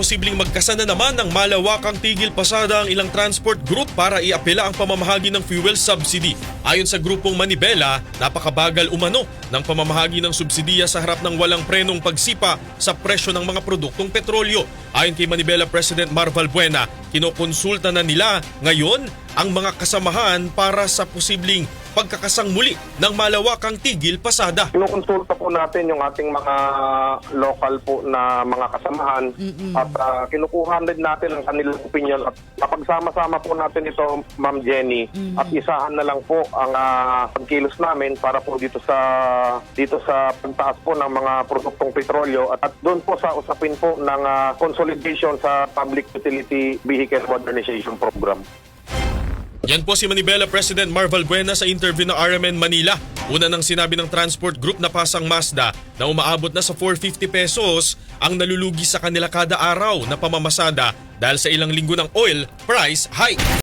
posibleng magkasa na naman ng malawakang tigil pasada ang ilang transport group para iapela ang pamamahagi ng fuel subsidy. Ayon sa grupong Manibela, napakabagal umano ng pamamahagi ng subsidiya sa harap ng walang prenong pagsipa sa presyo ng mga produktong petrolyo. Ayon kay Manibela President Marval Buena, kinokonsulta na nila ngayon ang mga kasamahan para sa posibleng pagkakasang muli ng malawakang tigil pasada. Kinukonsulta po natin yung ating mga local po na mga kasamahan at ah, kinukuha din natin ang kanilang opinion at napagsama-sama po natin ito, Ma'am Jenny, at isahan na lang po ang ah, pagkilos namin para po dito sa dito sa pagtaas po ng mga produktong petrolyo at, at doon po sa usapin po ng ah, consolidation sa Public Utility Vehicle Modernization Program. Yan po si Manibela President Marval Buena sa interview ng RMN Manila. Una nang sinabi ng transport group na pasang Mazda na umaabot na sa 450 pesos ang nalulugi sa kanila kada araw na pamamasada dahil sa ilang linggo ng oil price hike.